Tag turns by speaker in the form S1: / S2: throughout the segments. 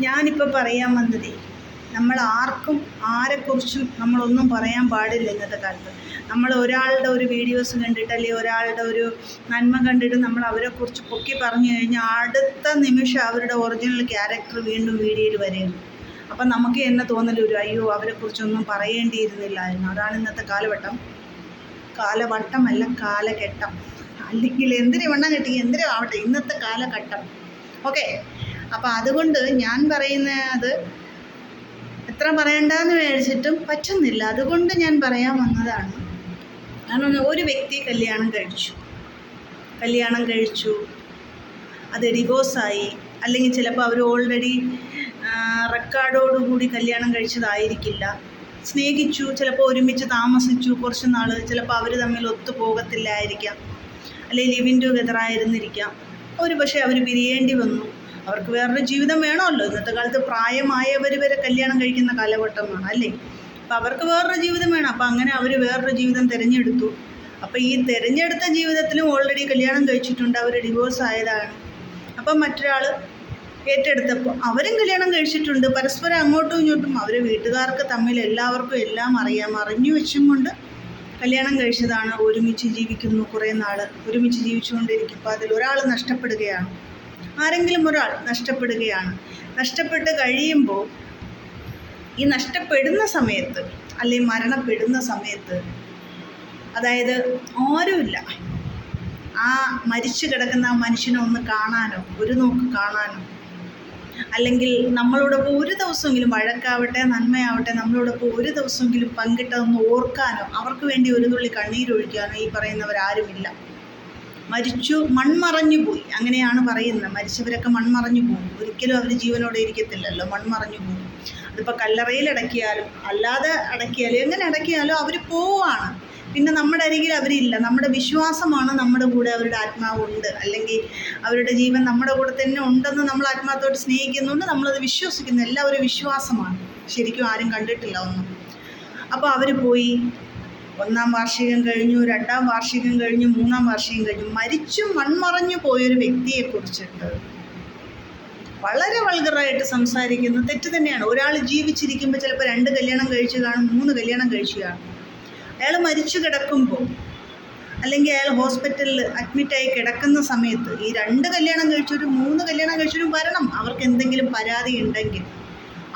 S1: ഞാനിപ്പോൾ പറയാൻ വന്നത് നമ്മൾ ആർക്കും ആരെക്കുറിച്ചും നമ്മളൊന്നും പറയാൻ പാടില്ല ഇന്നത്തെ കാലത്ത്. നമ്മൾ ഒരാളുടെ ഒരു വീഡിയോസ് കണ്ടിട്ട് അല്ലെങ്കിൽ ഒരാളുടെ ഒരു നന്മ കണ്ടിട്ട് നമ്മൾ അവരെക്കുറിച്ച് പൊക്കി പറഞ്ഞു കഴിഞ്ഞാൽ അടുത്ത നിമിഷം അവരുടെ ഒറിജിനൽ ക്യാരക്ടർ വീണ്ടും വീഡിയോയിൽ വരുന്നു അപ്പം നമുക്ക് എന്നെ തോന്നൽ ഒരു അയ്യോ അവരെക്കുറിച്ചൊന്നും പറയേണ്ടിയിരുന്നില്ലായിരുന്നു അതാണ് ഇന്നത്തെ കാലവട്ടം കാലവട്ടം അല്ല കാലഘട്ടം. അല്ലെങ്കിൽ എന്തിനു വണ്ണം കിട്ടി എന്തിനും ആവട്ടെ ഇന്നത്തെ കാലഘട്ടം. ഓക്കെ അപ്പോൾ അതുകൊണ്ട് ഞാൻ പറയുന്ന അത് എത്ര പറയണ്ടെന്ന് വിചാരിച്ചിട്ടും പറ്റുന്നില്ല. അതുകൊണ്ട് ഞാൻ പറയാൻ വന്നതാണ്. കാരണം ഒരു വ്യക്തി കല്യാണം കഴിച്ചു. കല്യാണം കഴിച്ചു. അത് ഡിവോഴ്സായി അല്ലെങ്കിൽ ചിലപ്പോൾ അവർ ഓൾറെഡി റെക്കോർഡോടുകൂടി കല്യാണം കഴിച്ചതായിരിക്കില്ല. സ്നേഹിച്ചു ചിലപ്പോൾ ഒരുമിച്ച് താമസിച്ചു കുറച്ച് നാൾ ചിലപ്പോൾ അവർ തമ്മിൽ ഒത്തു പോകത്തില്ലായിരിക്കാം. അല്ലെങ്കിൽ ലിവിൻ ടുഗദർ ആയിരുന്നിരിക്കാം. ഒരു പക്ഷേ അവർ പിരിയേണ്ടി വന്നു. അവർക്ക് വേറൊരു ജീവിതം വേണമല്ലോ. ഇന്നത്തെ കാലത്ത് പ്രായമായവർ വരെ കല്യാണം കഴിക്കുന്ന കാലഘട്ടമാണ് അല്ലേ? അപ്പം അവർക്ക് വേറൊരു ജീവിതം വേണം. അപ്പം അങ്ങനെ അവർ വേറൊരു ജീവിതം തിരഞ്ഞെടുത്തു. അപ്പം ഈ തിരഞ്ഞെടുത്ത ജീവിതത്തിലും ഓൾറെഡി കല്യാണം കഴിച്ചിട്ടുണ്ട്. അവർ ഡിവോഴ്സ് ആയതാണ്. അപ്പം മറ്റൊരാൾ ഏറ്റെടുത്തപ്പോൾ അവരും കല്യാണം കഴിച്ചിട്ടുണ്ട്. പരസ്പരം അങ്ങോട്ടും ഇങ്ങോട്ടും അവർ വീട്ടുകാർക്ക് തമ്മിൽ എല്ലാവർക്കും എല്ലാം അറിയാം. അറിഞ്ഞു വെച്ചും കൊണ്ട് കല്യാണം കഴിച്ചതാണ്. ഒരുമിച്ച് ജീവിക്കുന്നു കുറേ നാൾ ഒരുമിച്ച് ജീവിച്ചുകൊണ്ടിരിക്കും അപ്പോൾ അതിൽ ഒരാൾ നഷ്ടപ്പെടുകയാണ്. ആരെങ്കിലും ഒരാൾ നഷ്ടപ്പെടുകയാണ്. നഷ്ടപ്പെട്ട് കഴിയുമ്പോൾ ഈ നഷ്ടപ്പെടുന്ന സമയത്ത് അല്ലെങ്കിൽ മരണപ്പെടുന്ന സമയത്ത് അതായത് ആരുമില്ല. ആ മരിച്ചു കിടക്കുന്ന ആ മനുഷ്യനെ ഒന്ന് കാണാനോ ഒരു നോക്ക് കാണാനോ അല്ലെങ്കിൽ നമ്മളോടൊപ്പം ഒരു ദിവസമെങ്കിലും വഴക്കാവട്ടെ നന്മയാവട്ടെ നമ്മളോടൊപ്പം ഒരു ദിവസമെങ്കിലും പങ്കിട്ടതൊന്ന് ഓർക്കാനോ അവർക്ക് വേണ്ടി ഒരു തുള്ളി കണ്ണീരൊഴിക്കാനോ ഈ പറയുന്നവരാരുമില്ല. മരിച്ചു മൺമറഞ്ഞു പോയി. അങ്ങനെയാണ് പറയുന്നത്. മരിച്ചവരൊക്കെ മൺമറഞ്ഞു പോകും ഒരിക്കലും അവർ ജീവനോടെ ഇരിക്കത്തില്ലല്ലോ. മൺമറഞ്ഞു പോകും അതിപ്പോൾ കല്ലറയിൽ അടക്കിയാലും അല്ലാതെ അടക്കിയാലും എങ്ങനെ അടക്കിയാലും അവർ പോവാണ്. പിന്നെ നമ്മുടെ അരികിൽ അവരില്ല. നമ്മുടെ വിശ്വാസമാണ് നമ്മുടെ കൂടെ അവരുടെ ആത്മാവ് ഉണ്ട്. അല്ലെങ്കിൽ അവരുടെ ജീവൻ നമ്മുടെ കൂടെ തന്നെ ഉണ്ടെന്ന് നമ്മൾ ആത്മാർത്ഥമായിട്ട് സ്നേഹിക്കുന്നുണ്ട്. നമ്മളത് വിശ്വസിക്കുന്നു. എല്ലാവരും വിശ്വാസമാണ്. ശരിക്കും ആരും കണ്ടിട്ടില്ല ഒന്നും. അപ്പോൾ അവർ പോയി. ഒന്നാം വാർഷികം കഴിഞ്ഞു രണ്ടാം വാർഷികം കഴിഞ്ഞു മൂന്നാം വാർഷികം കഴിഞ്ഞു. മരിച്ചു മൺമറഞ്ഞു പോയൊരു വ്യക്തിയെക്കുറിച്ചിട്ട് വളരെ വൾഗറായിട്ട് സംസാരിക്കുന്നത് തെറ്റ് തന്നെയാണ്. ഒരാൾ ജീവിച്ചിരിക്കുമ്പോൾ ചിലപ്പോൾ രണ്ട് കല്യാണം കഴിച്ചു കാണും മൂന്ന് കല്യാണം കഴിച്ചു കാണും. അയാൾ മരിച്ചു കിടക്കുമ്പോൾ അല്ലെങ്കിൽ അയാൾ ഹോസ്പിറ്റലിൽ അഡ്മിറ്റായി കിടക്കുന്ന സമയത്ത് ഈ രണ്ട് കല്യാണം കഴിച്ചൊരു മൂന്ന് കല്യാണം കഴിച്ചൊരു വരണം. അവർക്ക് എന്തെങ്കിലും പരാതി ഉണ്ടെങ്കിൽ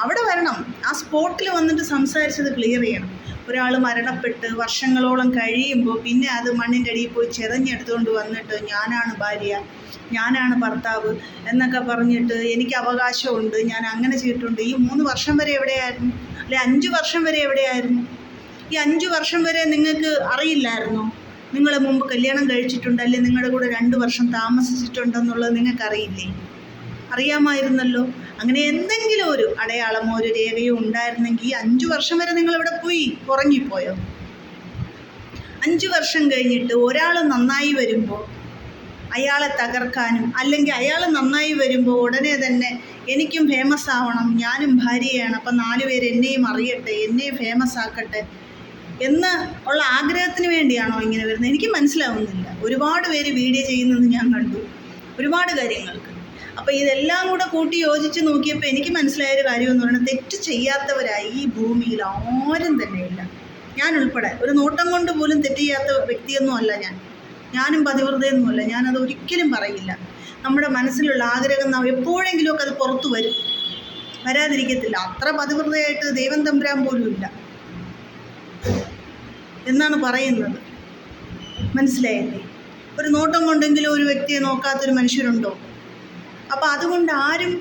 S1: അവിടെ വരണം. ആ സ്പോട്ടിൽ വന്നിട്ട് സംസാരിച്ചത് ക്ലിയർ ചെയ്യണം. ഒരാൾ മരണപ്പെട്ട് വർഷങ്ങളോളം കഴിയുമ്പോൾ പിന്നെ അത് മണ്ണിന്റെ അടിയിൽ പോയി ചെതഞ്ഞെടുത്തുകൊണ്ട് വന്നിട്ട് ഞാനാണ് ഭാര്യ ഞാനാണ് ഭർത്താവ് എന്നൊക്കെ പറഞ്ഞിട്ട് എനിക്ക് അവകാശമുണ്ട് ഞാൻ അങ്ങനെ ചെയ്തിട്ടുണ്ട്. ഈ മൂന്ന് വർഷം വരെ എവിടെയായിരുന്നു? അല്ലെ അഞ്ച് വർഷം വരെ എവിടെയായിരുന്നു? ഈ അഞ്ച് വർഷം വരെ നിങ്ങൾക്ക് അറിയില്ലായിരുന്നോ? നിങ്ങളെ മുമ്പ് കല്യാണം കഴിച്ചിട്ടുണ്ട് അല്ലെ നിങ്ങളുടെ കൂടെ രണ്ട് വർഷം താമസിച്ചിട്ടുണ്ടെന്നുള്ളത് നിങ്ങൾക്കറിയില്ലേ? അറിയാമായിരുന്നല്ലോ. അങ്ങനെ എന്തെങ്കിലും ഒരു അടയാളമോ ഒരു രേഖയോ ഉണ്ടായിരുന്നെങ്കിൽ അഞ്ച് വർഷം വരെ നിങ്ങൾ ഇവിടെ പോയി ഉറങ്ങിപ്പോയോ? അഞ്ചു വർഷം കഴിഞ്ഞിട്ട് ഒരാൾ നന്നായി വരുമ്പോൾ അയാളെ തകർക്കാനും അല്ലെങ്കിൽ അയാൾ നന്നായി വരുമ്പോൾ ഉടനെ തന്നെ എനിക്കും ഫേമസ് ആവണം ഞാനും ഭാര്യയാണ് അപ്പം നാല് പേര് എന്നെയും അറിയട്ടെ എന്നെയും ഫേമസ് ആക്കട്ടെ എന്ന് ഉള്ള ആഗ്രഹത്തിന് വേണ്ടിയാണോ ഇങ്ങനെ വരുന്നത്? എനിക്ക് മനസ്സിലാവുന്നില്ല. ഒരുപാട് പേര് വീഡിയോ ചെയ്യുന്നത് ഞാൻ കണ്ടു. ഒരുപാട് കാര്യങ്ങൾക്ക്. അപ്പോൾ ഇതെല്ലാം കൂടെ കൂട്ടി യോജിച്ച് നോക്കിയപ്പോൾ എനിക്ക് മനസ്സിലായ ഒരു കാര്യം എന്ന് പറയുന്നത് തെറ്റ് ചെയ്യാത്തവരായി ഈ ഭൂമിയിൽ ആരും തന്നെയില്ല ഞാൻ ഉൾപ്പെടെ. ഒരു നോട്ടം കൊണ്ട് പോലും തെറ്റ് ചെയ്യാത്ത വ്യക്തിയൊന്നും അല്ല ഞാൻ. ഞാനും പതിവൃതയൊന്നുമല്ല ഞാനത് ഒരിക്കലും പറയില്ല. നമ്മുടെ മനസ്സിലുള്ള ആഗ്രഹം നാം എപ്പോഴെങ്കിലുമൊക്കെ അത് പുറത്തു വരും. വരാതിരിക്കത്തില്ല. അത്ര പതിവൃതയായിട്ട് ദൈവം തമ്പുരാൻ പോലും ഇല്ല. എന്നാണ് പറയുന്നത്. മനസ്സിലായില്ലേ? ഒരു നോട്ടം കൊണ്ടെങ്കിലും ഒരു വ്യക്തിയെ നോക്കാത്തൊരു മനുഷ്യരുണ്ടോ? അപ്പോൾ അതുകൊണ്ട് ആരും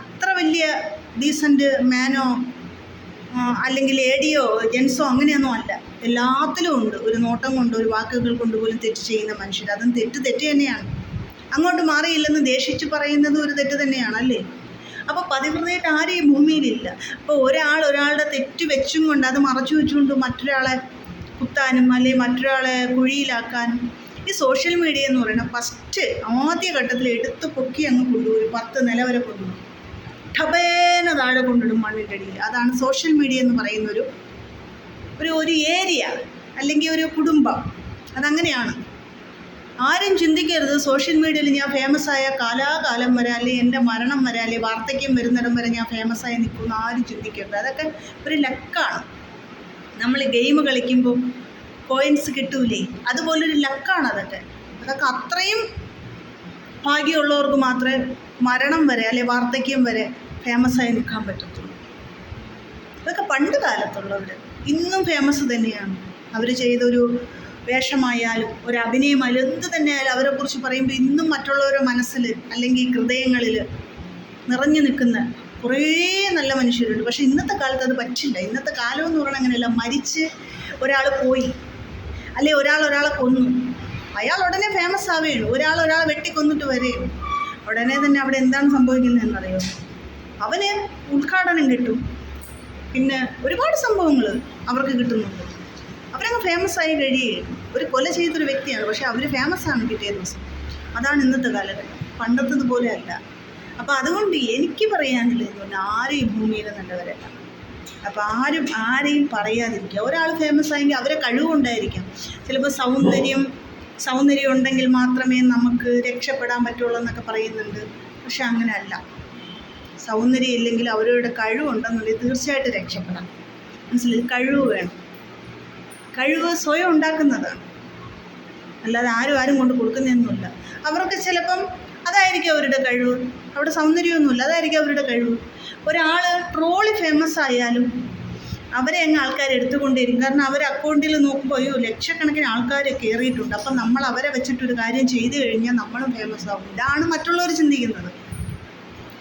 S1: അത്ര വലിയ ഡീസന്റ് മാനോ അല്ലെങ്കിൽ ഏഡിയോ ജെൻസോ അങ്ങനെയൊന്നും അല്ല. എല്ലാത്തിലും ഉണ്ട്. ഒരു നോട്ടം കൊണ്ട് ഒരു വാക്കുകൾ കൊണ്ട് പോലും തെറ്റ് ചെയ്യുന്ന മനുഷ്യർ. അതും തെറ്റ് തെറ്റ് തന്നെയാണ്. അങ്ങോട്ട് മാറിയില്ലെന്ന് ദേഷിച്ച് പറയുന്നത് ഒരു തെറ്റ് തന്നെയാണ് അല്ലേ? അപ്പോൾ പതിവൃതയായിട്ട് ആരും ഈ ഭൂമിയിലില്ല. അപ്പോൾ ഒരാൾ ഒരാളുടെ തെറ്റ് വെച്ചും കൊണ്ട് അത് മറച്ചു വെച്ചുകൊണ്ട് മറ്റൊരാളെ കുത്താനും അല്ലെങ്കിൽ മറ്റൊരാളെ കുഴിയിലാക്കാനും ഈ സോഷ്യൽ മീഡിയ എന്ന് പറയുന്നത് ഫസ്റ്റ് ആദ്യ ഘട്ടത്തിൽ എടുത്ത് പൊക്കി അങ്ങ് കൊണ്ടുപോയി. പത്ത് നില വരെ കൊണ്ടുപോകും ഠബേന താഴെ കൊണ്ടിടും മണ്ണിന്റെ അടിയിൽ. അതാണ് സോഷ്യൽ മീഡിയ എന്ന് പറയുന്ന ഒരു ഒരു ഒരു ഏരിയ അല്ലെങ്കിൽ ഒരു കുടുംബം. അതങ്ങനെയാണ്. ആരും ചിന്തിക്കരുത്. സോഷ്യൽ മീഡിയയിൽ ഞാൻ ഫേമസ് ആയ കാലാകാലം വരെ അല്ലെങ്കിൽ എന്റെ മരണം വരെ അല്ലെങ്കിൽ വാർദ്ധക്യം വരുന്നിടം വരെ ഞാൻ ഫേമസ് ആയി നിൽക്കുമെന്ന് ആരും ചിന്തിക്കരുത്. അതൊക്കെ ഒരു ലക്കാണ്. നമ്മൾ ഗെയിം കളിക്കുമ്പോൾ കോയിൻസ് കിട്ടൂലേ? അതുപോലൊരു ലക്കാണ് അതൊക്കെ അതൊക്കെ അത്രയും ഭാഗ്യമുള്ളവർക്ക് മാത്രമേ മരണം വരെ അല്ലെ വാർദ്ധക്യം വരെ ഫേമസ് ആയി നിൽക്കാൻ പറ്റത്തുള്ളൂ. അതൊക്കെ പണ്ട് കാലത്തുള്ളവർ ഇന്നും ഫേമസ് തന്നെയാണ്. അവർ ചെയ്തൊരു വേഷമായാലും ഒരു അഭിനയമായാലും എന്ത് തന്നെയായാലും അവരെക്കുറിച്ച് പറയുമ്പോൾ ഇന്നും മറ്റുള്ളവരുടെ മനസ്സിൽ അല്ലെങ്കിൽ ഹൃദയങ്ങളിൽ നിറഞ്ഞു നിൽക്കുന്ന കുറേ നല്ല മനുഷ്യരുണ്ട്. പക്ഷേ ഇന്നത്തെ കാലത്ത് അത് പറ്റില്ല. ഇന്നത്തെ കാലം എന്ന് പറഞ്ഞാൽ അങ്ങനെയല്ല. മരിച്ച് ഒരാൾ പോയി. അല്ലെ ഒരാൾ ഒരാളെ കൊന്നു. അയാൾ ഉടനെ ഫേമസ് ആവുകയുള്ളൂ. ഒരാൾ ഒരാളെ വെട്ടിക്കൊന്നിട്ട് വരികയുള്ളൂ ഉടനെ തന്നെ അവിടെ എന്താണ് സംഭവിക്കുന്നതെന്നറിയോ അവന് ഉദ്ഘാടനം കിട്ടും. പിന്നെ ഒരുപാട് സംഭവങ്ങൾ അവർക്ക് കിട്ടുന്നുണ്ട്. അവരങ്ങ് ഫേമസ് ആയി കഴിയുകയും. ഒരു കൊല ചെയ്തൊരു വ്യക്തിയാണ്. പക്ഷെ അവർ ഫേമസ് ആണ് കിട്ടിയ ദിവസം. അതാണ് ഇന്നത്തെ കാലഘട്ടം. പണ്ടത്തത് പോലെ അല്ല. അപ്പോൾ അതുകൊണ്ട് എനിക്ക് പറയാനുള്ളത് ആരും ഈ ഭൂമിയിൽ നല്ലവരല്ല അപ്പോൾ ആരും ആരെയും പറയാതിരിക്കുക. ഒരാൾ ഫേമസ് ആയെങ്കിൽ അവരെ കഴിവുണ്ടായിരിക്കാം. ചിലപ്പോൾ സൗന്ദര്യം സൗന്ദര്യം ഉണ്ടെങ്കിൽ മാത്രമേ നമുക്ക് രക്ഷപ്പെടാൻ പറ്റുള്ളൂ എന്നൊക്കെ പറയുന്നുണ്ട്. പക്ഷെ അങ്ങനെയല്ല. സൗന്ദര്യം ഇല്ലെങ്കിൽ അവരുടെ കഴിവുണ്ടെന്നുണ്ടെങ്കിൽ തീർച്ചയായിട്ടും രക്ഷപ്പെടാം. മനസ്സിലായി? കഴിവ് വേണം. കഴിവ് സ്വയം ഉണ്ടാക്കുന്നതാണ്. അല്ലാതെ ആരും ആരും കൊണ്ട് കൊടുക്കുന്നതൊന്നുമില്ല അവർക്ക് ചിലപ്പം അതായിരിക്കും അവരുടെ കഴിവ്. അവിടെ സൗന്ദര്യമൊന്നുമില്ല. അതായിരിക്കും അവരുടെ കഴിവ്. ഒരാൾ ട്രോളി ഫേമസ് ആയാലും അവരെ അങ്ങ് ആൾക്കാർ എടുത്തുകൊണ്ടിരിക്കും. കാരണം അവർ അക്കൗണ്ടിൽ നോക്കുമ്പോൾ അയ്യോ ലക്ഷക്കണക്കിന് ആൾക്കാർ കയറിയിട്ടുണ്ട് അപ്പം നമ്മൾ അവരെ വെച്ചിട്ടൊരു കാര്യം ചെയ്തു കഴിഞ്ഞാൽ നമ്മളും ഫേമസ് ആകും ഇതാണ് മറ്റുള്ളവർ ചിന്തിക്കുന്നത്.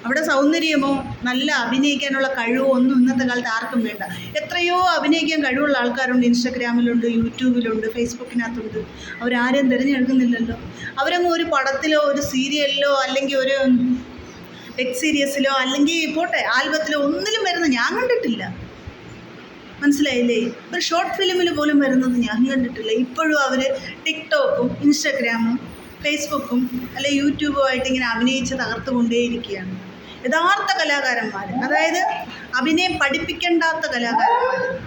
S1: അവിടെ സൗന്ദര്യമോ നല്ല അഭിനയിക്കാനുള്ള കഴിവോ ഒന്നും ഇന്നത്തെ കാലത്ത് ആർക്കും വേണ്ട. എത്രയോ അഭിനയിക്കാൻ കഴിവുള്ള ആൾക്കാരുണ്ട്. ഇൻസ്റ്റഗ്രാമിലുണ്ട് യൂട്യൂബിലുണ്ട് ഫേസ്ബുക്കിനകത്തുണ്ട്. അവരാരും തിരഞ്ഞെടുക്കുന്നില്ലല്ലോ. അവരങ്ങ് ഒരു പടത്തിലോ ഒരു സീരിയലിലോ അല്ലെങ്കിൽ ഒരു വെബ് സീരീസിലോ അല്ലെങ്കിൽ പോട്ടെ ആൽബത്തിലോ ഒന്നിലും വരുന്ന ഞാൻ കണ്ടിട്ടില്ല. മനസ്സിലായില്ലേ? ഒരു ഷോർട്ട് ഫിലിമിൽ പോലും വരുന്നത് ഞാൻ കണ്ടിട്ടില്ല. ഇപ്പോഴും അവർ ടിക്ടോക്കും ഇൻസ്റ്റഗ്രാമും ഫേസ്ബുക്കും അല്ലെ യൂട്യൂബും ആയിട്ട് ഇങ്ങനെ അഭിനയിച്ച് തകർത്തുകൊണ്ടേയിരിക്കുകയാണ്. യഥാർത്ഥ കലാകാരന്മാർ അതായത് അഭിനയം പഠിപ്പിക്കേണ്ടാത്ത കലാകാരന്മാർ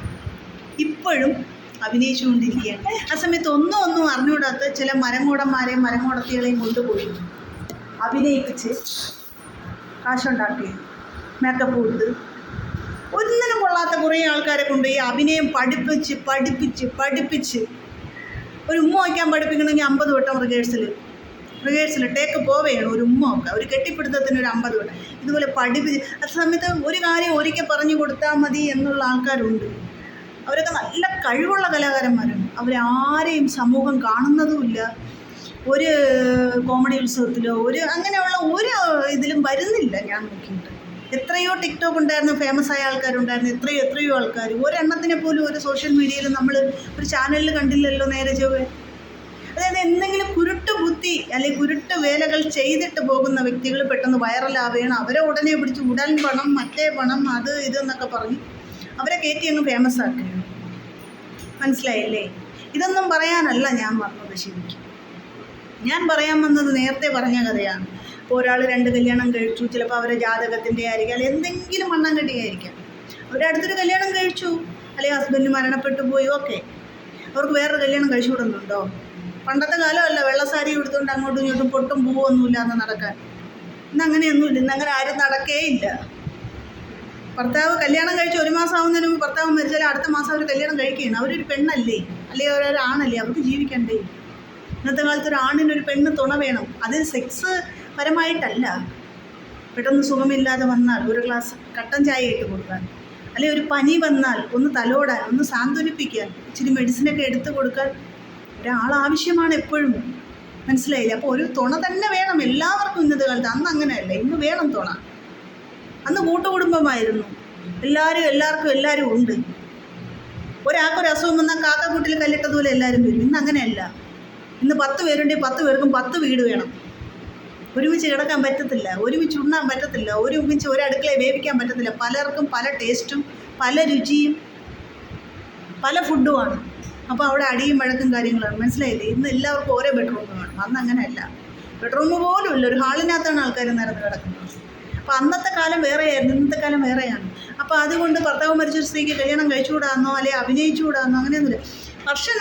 S1: ഇപ്പോഴും അഭിനയിച്ചുകൊണ്ടിരിക്കുകയാണ്. ആ സമയത്ത് ഒന്നും ഒന്നും അറിഞ്ഞുകൂടാത്ത ചില മരങ്ങോടന്മാരെയും മരങ്ങോടത്തികളെയും കൊണ്ടുപോയി അഭിനയിപ്പിച്ച് കാശുണ്ടാക്കി. മേക്കപ്പ് കൊടുത്ത് ഒന്നിനും കൊള്ളാത്ത കുറേ ആൾക്കാരെ കൊണ്ട് ഈ അഭിനയം പഠിപ്പിച്ച് പഠിപ്പിച്ച് പഠിപ്പിച്ച്. ഒരു ഉമ്മ വയ്ക്കാൻ പഠിപ്പിക്കണമെങ്കിൽ അമ്പത് വട്ടം റിഹേഴ്സൽ റിഹേഴ്സൽ ടേക്ക് പോവുകയാണ് ഒരു ഉമ്മ ഒക്കെ. ഒരു കെട്ടിപ്പിടുത്തത്തിന് ഒരു അമ്പത് വട്ടം. ഇതുപോലെ പഠിപ്പിച്ച് ആ സമയത്ത് ഒരു കാര്യം ഒരിക്കൽ പറഞ്ഞു കൊടുത്താൽ മതി എന്നുള്ള ആൾക്കാരുണ്ട്. അവരൊക്കെ നല്ല കഴിവുള്ള കലാകാരന്മാരാണ്. അവരാരെയും സമൂഹം കാണുന്നതുമില്ല ഒരു കോമഡി ഉത്സവത്തിലോ ഒരു അങ്ങനെയുള്ള ഒരു ഇതിലും വരുന്നില്ല ഞാൻ നോക്കിയിട്ട്. എത്രയോ ടിക്ടോക്ക് ഉണ്ടായിരുന്നു ഫേമസ് ആയ ആൾക്കാരുണ്ടായിരുന്നു എത്രയോ എത്രയോ ആൾക്കാർ ഒരെണ്ണത്തിനെ പോലും ഒരു സോഷ്യൽ മീഡിയയിൽ നമ്മൾ ഒരു ചാനലിൽ കണ്ടില്ലല്ലോ നേരെ ചൊവ്വേ. അതായത് എന്തെങ്കിലും കുരുട്ട് ബുദ്ധി അല്ലെങ്കിൽ കുരുട്ട് വേലകൾ ചെയ്തിട്ട് പോകുന്ന വ്യക്തികൾ പെട്ടെന്ന് വൈറലാവുകയാണ്. അവരെ ഉടനെ പിടിച്ച് ഉടൻ പണം മറ്റേ പണം അത് ഇത് എന്നൊക്കെ പറഞ്ഞ് അവരെ കയറ്റി അങ്ങ് ഫേമസ് ആക്കുകയാണ്. മനസ്സിലായില്ലേ? ഇതൊന്നും പറയാനല്ല ഞാൻ വന്നത് ശരിക്കും. ഞാൻ പറയാൻ വന്നത് നേരത്തെ പറഞ്ഞ കഥയാണ്. ഇപ്പോൾ ഒരാൾ രണ്ട് കല്യാണം കഴിച്ചു ചിലപ്പോൾ അവരെ ജാതകത്തിന്റെ ആയിരിക്കാം അല്ലെങ്കിൽ എന്തെങ്കിലും മണ്ണം കെട്ടിയായിരിക്കാം. അവരടുത്തൊരു കല്യാണം കഴിച്ചു അല്ലെങ്കിൽ ഹസ്ബൻഡ് മരണപ്പെട്ടു പോയി ഓക്കെ അവർക്ക് വേറൊരു കല്യാണം കഴിച്ചു വിടുന്നുണ്ടോ പണ്ടത്തെ കാലമല്ല വെള്ളസാരി എടുത്തുകൊണ്ട് അങ്ങോട്ടും ഇങ്ങോട്ടും പൊട്ടും പോവൊന്നുമില്ല എന്ന് നടക്കാൻ. ഇന്ന് അങ്ങനെയൊന്നുമില്ല ഇന്ന് അങ്ങനെ ആരും നടക്കേ ഇല്ല ഭർത്താവ് കല്യാണം കഴിച്ച് ഒരു മാസം ആവുന്നതിന് മുമ്പ് ഭർത്താവ് മരിച്ചാൽ അടുത്ത മാസം അവർ കല്യാണം കഴിക്കുകയാണ്. അവരൊരു പെണ്ണല്ലേ? അല്ലെങ്കിൽ അവരൊരാണല്ലേ? അവർക്ക് ജീവിക്കണ്ടേ? ഇന്നത്തെ കാലത്ത് ഒരു ആണിനൊരു പെണ്ണ് തുണ വേണം. അത് സെക്സ് പരമായിട്ടല്ല. പെട്ടെന്ന് സുഖമില്ലാതെ വന്നാൽ ഒരു ഗ്ലാസ് കട്ടൻ ചായ ഇട്ട് കൊടുക്കാൻ അല്ലെങ്കിൽ ഒരു പനി വന്നാൽ ഒന്ന് തലോടാൻ ഒന്ന് സാന്ത്വനിപ്പിക്കാൻ ഇച്ചിരി മെഡിസിനൊക്കെ എടുത്തു കൊടുക്കാൻ ഒരാൾ ആവശ്യമാണ് എപ്പോഴും. മനസ്സിലായില്ലേ? അപ്പോൾ ഒരു തുണ തന്നെ വേണം. എല്ലാവർക്കും ഇന്നത്തെ കാലത്ത് അന്ന് അങ്ങനെയല്ല. ഇന്ന് വേണം തുണ. അന്ന് കൂട്ടുകുടുംബമായിരുന്നു. എല്ലാവരും എല്ലാവർക്കും എല്ലാവരും ഉണ്ട്. ഒരാൾക്കൊരു അസുഖം വന്നാൽ കാക്കക്കൂട്ടിൽ കല്ലിട്ടതുപോലെ എല്ലാവരും വരും. ഇന്ന് അങ്ങനെയല്ല. ഇന്ന് പത്ത് പേരുണ്ടെങ്കിൽ പത്ത് പേർക്കും പത്ത് വീട് വേണം. ഒരുമിച്ച് കിടക്കാൻ പറ്റത്തില്ല ഒരുമിച്ച് ഉണ്ണാൻ പറ്റത്തില്ല ഒരുമിച്ച് ഒരു വേവിക്കാൻ പറ്റത്തില്ല. പലർക്കും പല ടേസ്റ്റും പല രുചിയും പല ഫുഡുമാണ് അപ്പോൾ അവിടെ അടിയും വഴക്കും കാര്യങ്ങളാണ്. മനസ്സിലായില്ലേ? ഇന്ന് എല്ലാവർക്കും ഓരോ ബെഡ്റൂം വേണം. അന്ന് അങ്ങനെയല്ല ബെഡ്റൂം പോലും ഇല്ല. ഒരു ഹാളിനകത്താണ് ആൾക്കാർ നിരന്ന് കിടക്കുന്നത്. അപ്പോൾ അന്നത്തെ കാലം വേറെയായിരുന്നു. ഇന്നത്തെ കാലം വേറെയാണ്. അപ്പോൾ അതുകൊണ്ട് ഭർത്താവ് മരിച്ചൊരു സ്ത്രീക്ക് കല്യാണം കഴിച്ചുകൂടാന്നോ അല്ലെങ്കിൽ അഭിനയിച്ചുകൂടാന്നോ അങ്ങനെയൊന്നുമില്ല. വർഷം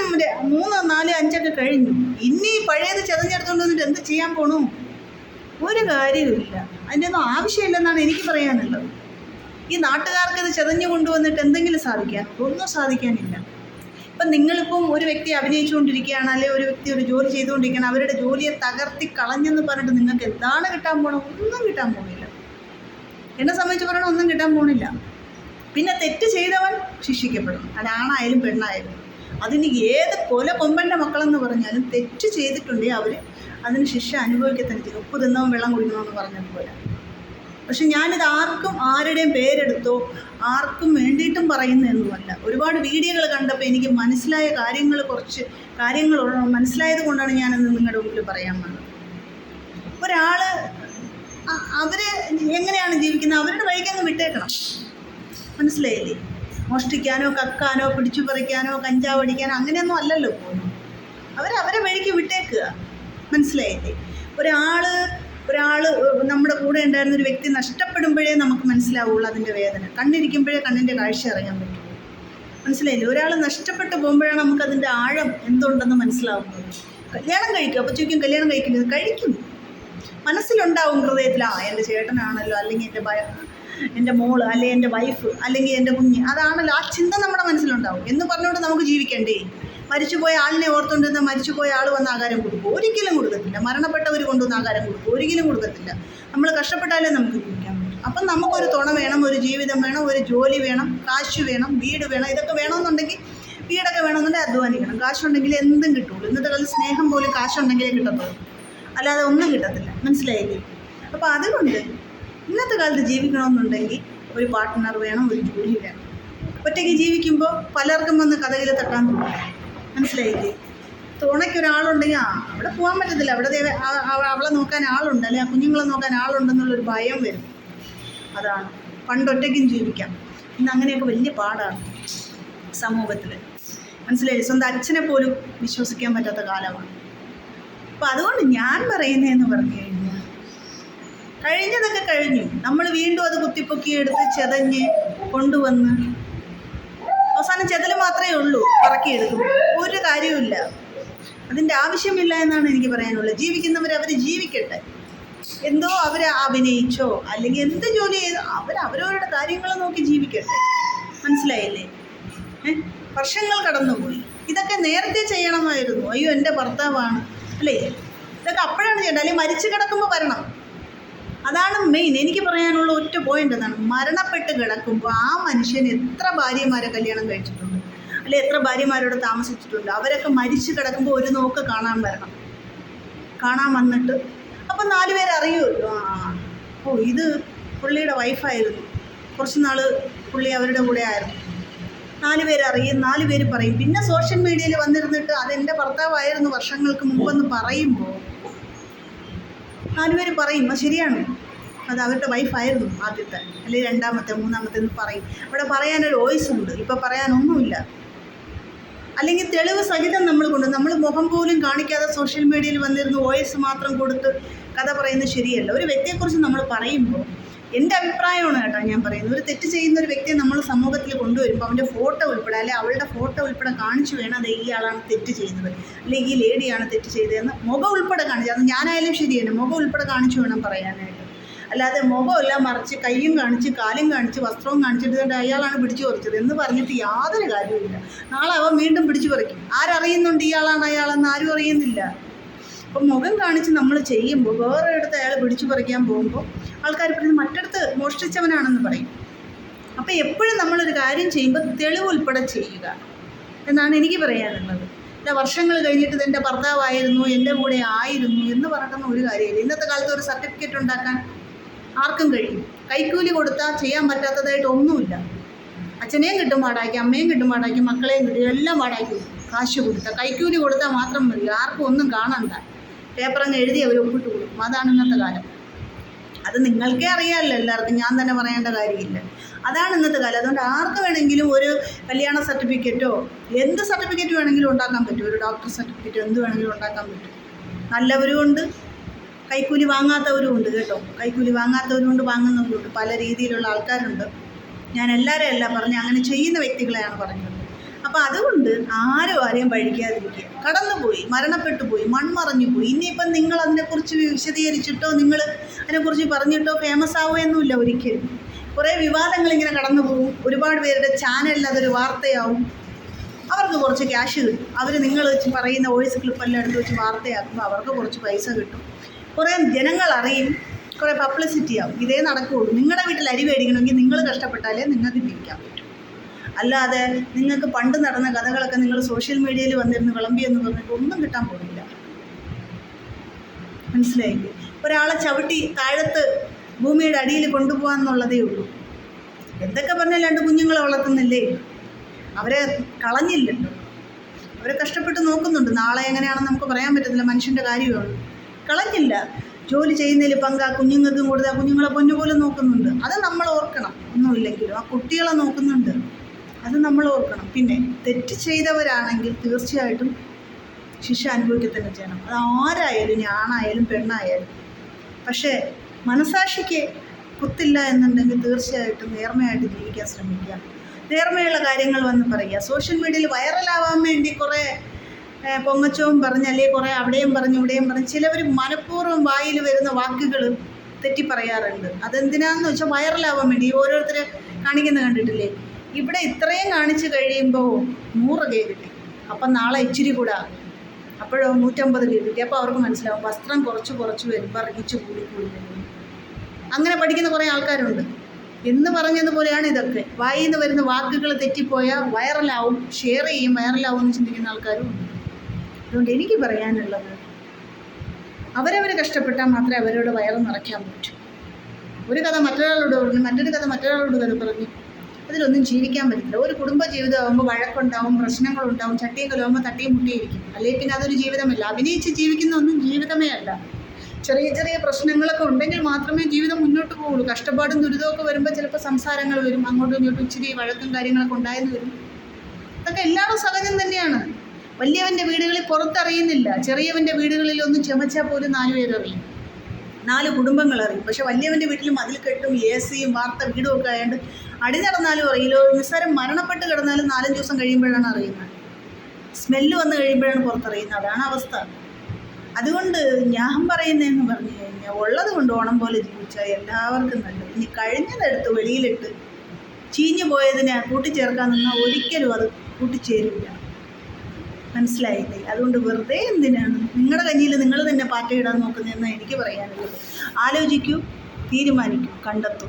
S1: മൂന്ന് നാല് അഞ്ചൊക്കെ കഴിഞ്ഞു. ഇനി പഴയത് ചെതഞ്ഞെടുത്തോണ്ട് വന്നിട്ട് എന്ത് ചെയ്യാൻ പോണു? ഒരു കാര്യവുമില്ല അതിന്റെ ഒന്നും ആവശ്യമില്ലെന്നാണ് എനിക്ക് പറയാനുള്ളത്. ഈ നാട്ടുകാർക്ക് ഇത് ചെതഞ്ഞു കൊണ്ടുവന്നിട്ട് എന്തെങ്കിലും സാധിക്കാൻ? ഒന്നും സാധിക്കാനില്ല. ഇപ്പം നിങ്ങളിപ്പം ഒരു വ്യക്തി അഭിനയിച്ചുകൊണ്ടിരിക്കുകയാണ് അല്ലെങ്കിൽ ഒരു വ്യക്തി ഒരു ജോലി ചെയ്തുകൊണ്ടിരിക്കുകയാണ് അവരുടെ ജോലിയെ തകർത്തി കളഞ്ഞെന്ന് പറഞ്ഞിട്ട് നിങ്ങൾക്ക് എന്താണ് കിട്ടാൻ പോണോ ഒന്നും കിട്ടാൻ പോകുന്നില്ല എന്നെ സംബന്ധിച്ച് പറയണ ഒന്നും കിട്ടാൻ പോകുന്നില്ല പിന്നെ തെറ്റ് ചെയ്തവൻ ശിക്ഷിക്കപ്പെടും. അതാണായാലും പെണ്ണായാലും. അതിന് ഏത് കൊല കൊമ്പന്റെ മക്കളെന്ന് പറഞ്ഞാലും തെറ്റ് ചെയ്തിട്ടുണ്ടെങ്കിൽ അവർ അതിന് ശിക്ഷ അനുഭവിക്കത്തന്നെ ചെയ്യും. ഉപ്പ് തിന്നവൻ വെള്ളം കുടിക്കണമെന്ന് പറഞ്ഞതുപോലെ. പക്ഷെ ഞാനിത് ആർക്കും ആരുടെയും പേരെടുത്തോ ആർക്കും വേണ്ടിയിട്ടും പറയുന്നതൊന്നുമല്ല. ഒരുപാട് വീഡിയോകൾ കണ്ടപ്പോൾ എനിക്ക് മനസ്സിലായ കാര്യങ്ങൾ കുറച്ച് കാര്യങ്ങൾ മനസ്സിലായത് കൊണ്ടാണ് ഞാനത് നിങ്ങളുടെ മുമ്പിൽ പറയാൻ വന്നത്. ഒരാൾ അവർ എങ്ങനെയാണ് ജീവിക്കുന്നത്? അവരുടെ വഴിക്ക് അങ്ങ് വിട്ടേക്കണം. മനസ്സിലായില്ലേ? മോഷ്ടിക്കാനോ കക്കാനോ പിടിച്ചു പറിക്കാനോ കഞ്ചാവ് അടിക്കാനോ അങ്ങനെയൊന്നും അല്ലല്ലോ അവർ അവരെ വഴിക്ക് വിട്ടേക്കുക. മനസ്സിലായില്ലേ? ഒരാൾ ഒരാൾ നമ്മുടെ കൂടെ ഉണ്ടായിരുന്ന ഒരു വ്യക്തി നഷ്ടപ്പെടുമ്പോഴേ നമുക്ക് മനസ്സിലാവുള്ളൂ അതിന്റെ വേദന. കണ്ണിരിക്കുമ്പോഴേ കണ്ണിന്റെ കാഴ്ച അറിയാൻ പറ്റുള്ളൂ. മനസ്സിലായില്ലേ? ഒരാൾ നഷ്ടപ്പെട്ടു പോകുമ്പോഴാണ് നമുക്കതിന്റെ ആഴം എന്തുണ്ടെന്ന് മനസ്സിലാവുന്നത്. കല്യാണം കഴിക്കും. അപ്പോൾ ചോദിക്കും കല്യാണം കഴിക്കുന്നത് കഴിക്കും. മനസ്സിലുണ്ടാവും ഹൃദയത്തിൽ ആ എന്റെ ചേട്ടനാണല്ലോ അല്ലെങ്കിൽ എന്റെ ഭയ എന്റെ മോൾ അല്ലെങ്കിൽ എന്റെ വൈഫ് അല്ലെങ്കിൽ എന്റെ കുഞ്ഞ്. അതാണല്ലോ ആ ചിന്ത നമ്മുടെ മനസ്സിലുണ്ടാവും. എന്ന് പറഞ്ഞുകൊണ്ട് നമുക്ക് ജീവിക്കണ്ടേ? മരിച്ചുപോയ ആളിനെ ഓർത്തുകൊണ്ടിരുന്ന മരിച്ചുപോയ ആൾ വന്ന് ആകാരം കൊടുക്കും. ഒരിക്കലും കൊടുക്കത്തില്ല. മരണപ്പെട്ടവർ കൊണ്ടുവന്ന് ആകാരം കൊടുക്കും. ഒരിക്കലും കൊടുക്കത്തില്ല. നമ്മൾ കഷ്ടപ്പെട്ടാലേ നമുക്ക് ജീവിക്കാൻ പറ്റും. അപ്പം നമുക്കൊരു തുണ വേണം ഒരു ജീവിതം വേണം ഒരു ജോലി വേണം കാശ് വേണം വീട് വേണം ഇതൊക്കെ വേണമെന്നുണ്ടെങ്കിൽ വീടൊക്കെ വേണമെന്നുണ്ടെങ്കിൽ അധ്വാനിക്കണം. കാശുണ്ടെങ്കിൽ എന്തും കിട്ടുള്ളൂ. ഇന്നത്തെ കാലത്ത് സ്നേഹം പോലും കാശുണ്ടെങ്കിലേ കിട്ടത്തുള്ളൂ. അല്ലാതെ ഒന്നും കിട്ടത്തില്ല. മനസ്സിലായില്ലേ? അപ്പോൾ അതുകൊണ്ട് ഇന്നത്തെ കാലത്ത് ജീവിക്കണമെന്നുണ്ടെങ്കിൽ ഒരു പാർട്ട്ണർ വേണം ഒരു ജോലി വേണം. ഒറ്റയ്ക്ക് ജീവിക്കുമ്പോൾ പലർക്കും വന്ന് കഥകിൽ തട്ടാൻ തോന്നും. മനസ്സിലായില്ലേ? തുണയ്ക്ക് ഒരാളുണ്ടെങ്കിൽ ആ അവിടെ പോകാൻ പറ്റത്തില്ല. അവിടെ ദേ ആ- ആ- അവളെ നോക്കാൻ ആളുണ്ട് അല്ലെങ്കിൽ ആ കുഞ്ഞുങ്ങളെ നോക്കാൻ ആളുണ്ടെന്നുള്ളൊരു ഭയം വരും. അതാണ്. പണ്ടൊറ്റയ്ക്കും ജീവിക്കാം. ഇന്ന് അങ്ങനെയൊക്കെ വലിയ പാടാണ് സമൂഹത്തിൽ മനസ്സിലായി സ്വന്തം അച്ഛനെ പോലും വിശ്വസിക്കാൻ പറ്റാത്ത കാലമാണ്. അപ്പം അതുകൊണ്ട് ഞാൻ പറയുന്നതെന്ന് പറഞ്ഞു കഴിഞ്ഞതൊക്കെ കഴിഞ്ഞു. നമ്മൾ വീണ്ടും അത് കുത്തിപ്പൊക്കി എടുത്ത് ചെതഞ്ഞ് കൊണ്ടുവന്ന് അവസാനം ചെതൽ മാത്രമേ ഉള്ളൂ പറക്കിയെടുക്കും ഒരു കാര്യവുമില്ല. അതിന്റെ ആവശ്യമില്ല എന്നാണ് എനിക്ക് പറയാനുള്ളത്. ജീവിക്കുന്നവർ അവർ ജീവിക്കട്ടെ. എന്തോ അവർ അഭിനയിച്ചോ അല്ലെങ്കിൽ എന്ത് ജോലി ചെയ്തോ അവർ അവരവരുടെ കാര്യങ്ങൾ നോക്കി ജീവിക്കട്ടെ. മനസ്സിലായില്ലേ? വർഷങ്ങൾ കടന്നുപോയി. ഇതൊക്കെ നേരത്തെ ചെയ്യണമായിരുന്നു. അയ്യോ എന്റെ ഭർത്താവാണ്. അല്ലേ? ഇതൊക്കെ അപ്പോഴാണ് ചെയ്യേണ്ടത്. അല്ലെങ്കിൽ മരിച്ചു കിടക്കുമ്പോൾ വരണം. അതാണ് മെയിൻ എനിക്ക് പറയാനുള്ള ഒറ്റ പോയിന്റ് എന്നാണ് മരണപ്പെട്ട് കിടക്കുമ്പോൾ ആ മനുഷ്യൻ എത്ര ഭാര്യമാരെ കല്യാണം കഴിച്ചിട്ടുണ്ട്? അല്ലെ എത്ര ഭാര്യമാരോട് താമസിച്ചിട്ടുണ്ട്? അവരൊക്കെ മരിച്ചു കിടക്കുമ്പോൾ ഒരു നോക്ക് കാണാൻ വരണം. കാണാൻ വന്നിട്ട്. അപ്പം നാല് പേര് അറിയുമല്ലോ. ആ ഓ ഇത് പുള്ളിയുടെ വൈഫായിരുന്നു കുറച്ച് നാൾ പുള്ളി അവരുടെ കൂടെ ആയിരുന്നു. നാല് പേര് അറിയും നാല് പേര് പറയും. പിന്നെ സോഷ്യൽ മീഡിയയിൽ വന്നിരുന്നിട്ട് അതെന്റെ ഭർത്താവായിരുന്നു വർഷങ്ങൾക്ക് മുമ്പെന്ന് പറയുമ്പോൾ നാലുപേര് പറയും അത് ശരിയാണ്. അത് അവരുടെ വൈഫായിരുന്നു ആദ്യത്തെ അല്ലെങ്കിൽ രണ്ടാമത്തെ മൂന്നാമത്തെ എന്ന് പറയും. അവിടെ പറയാനൊരു വോയിസ് ഉണ്ട് ഇപ്പം പറയാനൊന്നുമില്ല. അല്ലെങ്കിൽ തെളിവ് സഹിതം നമ്മൾ കൊണ്ട് നമ്മൾ മുഖം പോലും കാണിക്കാതെ സോഷ്യൽ മീഡിയയിൽ വന്നിരുന്ന് വോയിസ് മാത്രം കൊടുത്ത് കഥ പറയുന്നത് ശരിയല്ല. ഒരു വ്യക്തിയെക്കുറിച്ച് നമ്മൾ പറയുമ്പോൾ എന്റെ അഭിപ്രായമാണ് കേട്ടോ ഞാൻ പറയുന്നത്. ഒരു തെറ്റ് ചെയ്യുന്ന ഒരു വ്യക്തിയെ നമ്മൾ സമൂഹത്തിൽ കൊണ്ടുവരുമ്പോൾ അവന്റെ ഫോട്ടോ ഉൾപ്പെടെ അല്ലെങ്കിൽ അവളുടെ ഫോട്ടോ ഉൾപ്പെടെ കാണിച്ചു വേണം അത് ഈ ആളാണ് തെറ്റ് ചെയ്തത് അല്ലെങ്കിൽ ഈ ലേഡിയാണ് തെറ്റ് ചെയ്തതെന്ന് മുഖം ഉൾപ്പെടെ കാണിച്ചു. അത് ഞാനായാലും ശരിയാണ് മുഖം ഉൾപ്പെടെ കാണിച്ചു വേണം പറയാനായിട്ട്. അല്ലാതെ മുഖമെല്ലാം മറിച്ച് കൈയും കാണിച്ച് കാലും കാണിച്ച് വസ്ത്രവും കാണിച്ചിട്ട് അയാളാണ് പിടിച്ചു പറിച്ചത് എന്ന് പറഞ്ഞിട്ട് യാതൊരു കാര്യവുമില്ല. നാളെ അവൻ വീണ്ടും പിടിച്ചു പറിക്കും. ആരറിയുന്നുണ്ട് ഇയാളാണ് അയാളെന്ന് ആരും അറിയുന്നില്ല. അപ്പം മുഖം കാണിച്ച് നമ്മൾ ചെയ്യുമ്പോൾ വേറെ അടുത്ത് അയാൾ പിടിച്ചു പറിക്കാൻ പോകുമ്പോൾ ആൾക്കാർ പറയുന്നത് മറ്റടുത്ത് മോഷ്ടിച്ചവനാണെന്ന് പറയും. അപ്പോൾ എപ്പോഴും നമ്മളൊരു കാര്യം ചെയ്യുമ്പോൾ തെളിവ് ഉൾപ്പെടെ ചെയ്യുക. എന്നാണ് എനിക്ക് പറയാനുള്ളത്. എന്റെ വർഷങ്ങൾ കഴിഞ്ഞിട്ട് ഇത് എന്റെ ഭർത്താവായിരുന്നു എന്റെ കൂടെ ആയിരുന്നു എന്ന് പറയുന്ന ഒരു കാര്യമില്ല. ഇന്നത്തെ കാലത്ത് ഒരു സർട്ടിഫിക്കറ്റ് ഉണ്ടാക്കാൻ ആർക്കും കഴിയും. കൈക്കൂലി കൊടുത്താൽ ചെയ്യാൻ പറ്റാത്തതായിട്ട് ഒന്നുമില്ല. അച്ഛനെയും കിട്ടും പാടാക്കി അമ്മയും കിട്ടും പാടാക്കി മക്കളെയും കിട്ടും എല്ലാം പാടാക്കി കാശ് കൊടുത്താൽ കൈക്കൂലി കൊടുത്താൽ മാത്രം മതി. ആർക്കും ഒന്നും കാണണ്ട. അങ്ങ് എഴുതി അവർ ഒപ്പിട്ട് കൊടുക്കും. അതാണ് ഇന്നത്തെ കാലം. അത് നിങ്ങൾക്കേ അറിയാമല്ലോ എല്ലാവർക്കും. ഞാൻ തന്നെ പറയേണ്ട കാര്യമില്ല. അതാണ് ഇന്നത്തെ കാലം. അതുകൊണ്ട് ആർക്ക് വേണമെങ്കിലും ഒരു കല്യാണ സർട്ടിഫിക്കറ്റോ എന്ത് സർട്ടിഫിക്കറ്റ് വേണമെങ്കിലും ഉണ്ടാക്കാൻ പറ്റും. ഒരു ഡോക്ടർ സർട്ടിഫിക്കറ്റ് എന്ത് വേണമെങ്കിലും ഉണ്ടാക്കാൻ പറ്റും. നല്ലവരും ഉണ്ട്. കൈക്കൂലി വാങ്ങാത്തവരും ഉണ്ട് കേട്ടോ. കൈക്കൂലി വാങ്ങാത്തവരും ഉണ്ട് വാങ്ങുന്നവരും ഉണ്ട്. പല രീതിയിലുള്ള ആൾക്കാരുണ്ട്. ഞാൻ എല്ലാവരെയും അല്ല പറഞ്ഞ് അങ്ങനെ ചെയ്യുന്ന വ്യക്തികളെയാണ് പറഞ്ഞത്. അപ്പം അതുകൊണ്ട് ആരും ആരെയും പഴിക്കാതിരിക്കുക കടന്നുപോയി മരണപ്പെട്ടു പോയി മൺമറഞ്ഞു പോയി ഇനിയിപ്പം നിങ്ങൾ അതിനെക്കുറിച്ച് വിശദീകരിച്ചിട്ടോ നിങ്ങൾ അതിനെക്കുറിച്ച് പറഞ്ഞിട്ടോ ഫേമസ് ആവുകയൊന്നുമില്ല ഒരിക്കലും. കുറേ വിവാദങ്ങൾ ഇങ്ങനെ കടന്നു പോകും. ഒരുപാട് പേരുടെ ചാനലിൽ അതൊരു വാർത്തയാവും. അവർക്ക് കുറച്ച് ക്യാഷ് കിട്ടും. അവർ നിങ്ങൾ വെച്ച് പറയുന്ന വോയിസ് ക്ലിപ്പെല്ലാം എടുത്ത് വെച്ച് വാർത്തയാക്കുമ്പോൾ അവർക്ക് കുറച്ച് പൈസ കിട്ടും. കുറേ ജനങ്ങൾ അറിയും. കുറേ പബ്ലിസിറ്റി ആവും. ഇതേ നടക്കുകയുള്ളൂ നിങ്ങളുടെ വീട്ടിൽ അരി മേടിക്കണമെങ്കിൽ നിങ്ങൾ കഷ്ടപ്പെട്ടാലേ നിങ്ങൾക്ക് പറ്റും അല്ലാതെ നിങ്ങൾക്ക് പണ്ട് നടന്ന കഥകളൊക്കെ നിങ്ങൾ സോഷ്യൽ മീഡിയയിൽ വന്നിരുന്ന് വിളമ്പിയെന്ന് പറഞ്ഞിട്ട് ഒന്നും കിട്ടാൻ പോകുന്നില്ല മനസ്സിലായില്ലേ? ഒരാളെ ചവിട്ടി താഴത്ത് ഭൂമിയുടെ അടിയിൽ കൊണ്ടുപോകാന്നുള്ളതേ ഉള്ളൂ. എന്തൊക്കെ പറഞ്ഞാൽ രണ്ട് കുഞ്ഞുങ്ങളെ വളർത്തുന്നില്ലേ? അവരെ കളഞ്ഞില്ലല്ലോ. അവരെ കഷ്ടപ്പെട്ട് നോക്കുന്നുണ്ട്. നാളെ എങ്ങനെയാണെന്ന് നമുക്ക് പറയാൻ പറ്റത്തില്ല. മനുഷ്യന്റെ കാര്യമാണ് കളഞ്ഞില്ല. ജോലി ചെയ്യുന്നതിൽ പങ്ക് ആ കുഞ്ഞുങ്ങൾക്കും കൊടുത്ത് ആ കുഞ്ഞുങ്ങളെ പൊന്നുപോലെ നോക്കുന്നുണ്ട്. അത് നമ്മൾ ഓർക്കണം. ഒന്നുമില്ലെങ്കിലും ആ കുട്ടികളെ നോക്കുന്നുണ്ട്. അത് നമ്മൾ ഓർക്കണം. പിന്നെ തെറ്റ് ചെയ്തവരാണെങ്കിൽ തീർച്ചയായിട്ടും ശിക്ഷ അനുഭവിക്കുക തന്നെ ചെയ്യണം. അത് ആരായാലും ഞാനായാലും പെണ്ണായാലും. പക്ഷേ മനസാക്ഷിക്ക് കുത്തില്ല എന്നുണ്ടെങ്കിൽ തീർച്ചയായിട്ടും നേർമയായിട്ട് ജീവിക്കാൻ ശ്രമിക്കുക. നേർമയുള്ള കാര്യങ്ങൾ വന്ന് പറയുക. സോഷ്യൽ മീഡിയയിൽ വൈറലാവാൻ വേണ്ടി കുറേ പൊങ്ങച്ചവും പറഞ്ഞ് അല്ലെങ്കിൽ കുറേ അവിടെയും പറഞ്ഞ് ഇവിടെയും പറഞ്ഞ് ചിലവർ മനഃപൂർവം വായിൽ വരുന്ന വാക്കുകൾ തെറ്റി പറയാറുണ്ട് അതെന്തിനാന്ന് വെച്ചാൽ വൈറലാവാൻ വേണ്ടി ഓരോരുത്തരെ കാണിക്കുന്നത് കണ്ടിട്ടില്ലേ? ഇവിടെ ഇത്രയും കാണിച്ചു കഴിയുമ്പോൾ നൂറ് കൈ കിട്ടി. അപ്പം നാളെ ഇച്ചിരി കൂടാ. അപ്പോഴോ നൂറ്റമ്പത് കൈ കിട്ടി. അപ്പോൾ അവർക്ക് മനസ്സിലാവും വസ്ത്രം കുറച്ച് കുറച്ച് വരുമ്പോൾ ഇറങ്ങിച്ച് കൂടി കൂടി വരും. അങ്ങനെ പഠിക്കുന്ന കുറേ ആൾക്കാരുണ്ട്. എന്ന് പറഞ്ഞതുപോലെയാണ് ഇതൊക്കെ. വായിൽ നിന്ന് വരുന്ന വാക്കുകൾ തെറ്റിപ്പോയാൽ വൈറലാവും. ഷെയർ ചെയ്യും വൈറലാവും എന്ന് ചിന്തിക്കുന്ന ആൾക്കാരും ഉണ്ട്. അതുകൊണ്ട് എനിക്ക് പറയാനുള്ളത് അവരവർ കഷ്ടപ്പെട്ടാൽ മാത്രമേ അവരോട് വയറ് നിറയ്ക്കാൻ പറ്റൂ. ഒരു കഥ മറ്റൊരാളോട് പറഞ്ഞു മറ്റൊരു കഥ മറ്റൊരാളോട് കഥ പറഞ്ഞു അതിലൊന്നും ജീവിക്കാൻ പറ്റില്ല. ഒരു കുടുംബ ജീവിതമാകുമ്പോൾ വഴക്കുണ്ടാവും പ്രശ്നങ്ങളുണ്ടാവും ചട്ടിയും കലവുമ്പോൾ തട്ടിയും മുട്ടിയിരിക്കും. അല്ലെങ്കിൽ പിന്നെ അതൊരു ജീവിതമല്ല. അഭിനയിച്ച് ജീവിക്കുന്ന ഒന്നും ജീവിതമേ അല്ല. ചെറിയ ചെറിയ പ്രശ്നങ്ങളൊക്കെ ഉണ്ടെങ്കിൽ മാത്രമേ ജീവിതം മുന്നോട്ട് പോകുള്ളൂ കഷ്ടപ്പാടും ദുരിതമൊക്കെ വരുമ്പോൾ ചിലപ്പോൾ സംസാരങ്ങൾ വരും അങ്ങോട്ടും ഇങ്ങോട്ടും ഇച്ചിരി വഴക്കും കാര്യങ്ങളൊക്കെ ഉണ്ടായെന്ന് വരും. അതൊക്കെ എല്ലാവരും സഹജം തന്നെയാണ്. വലിയവന്റെ വീടുകളിൽ പുറത്തറിയുന്നില്ല. ചെറിയവന്റെ വീടുകളിൽ ഒന്ന് ചുമച്ചാൽ പോലും നാല് പേരറിയും നാല് കുടുംബങ്ങൾ അറിയും. പക്ഷെ വലിയവന്റെ വീട്ടിൽ മതിൽ കെട്ടും എ സിയും വാർത്ത വീടും ഒക്കെ ആയതുകൊണ്ട് അടി നടന്നാലും അറിയില്ലോ. നിസ്സാരം മരണപ്പെട്ട് കിടന്നാലും നാലഞ്ച് ദിവസം കഴിയുമ്പോഴാണ് അറിയുന്നത്. സ്മെല്ല് വന്ന് കഴിയുമ്പോഴാണ് പുറത്തറിയുന്നത്. അതാണ് അവസ്ഥ. അതുകൊണ്ട് ഞാൻ പറയുന്നതെന്ന് പറഞ്ഞു കഴിഞ്ഞാൽ ഉള്ളത് കൊണ്ട് ഓണം പോലെ ജീവിച്ചാൽ എല്ലാവർക്കും നല്ലത്. ഇനി കഴിഞ്ഞതെടുത്ത് വെളിയിലിട്ട് ചീഞ്ഞു പോയതിനെ കൂട്ടിച്ചേർക്കാൻ നിന്നാൽ ഒരിക്കലും അത് കൂട്ടിച്ചേരില്ല. മനസ്സിലായില്ലേ? അതുകൊണ്ട് വെറുതെ എന്തിനാണ് നിങ്ങളുടെ കഞ്ഞിയിൽ നിങ്ങൾ തന്നെ പാറ്റയിടാൻ നോക്കുന്നതെന്ന് എനിക്ക് പറയാനുള്ളത്. ആലോചിക്കൂ തീരുമാനിക്കൂ കണ്ടെത്തൂ.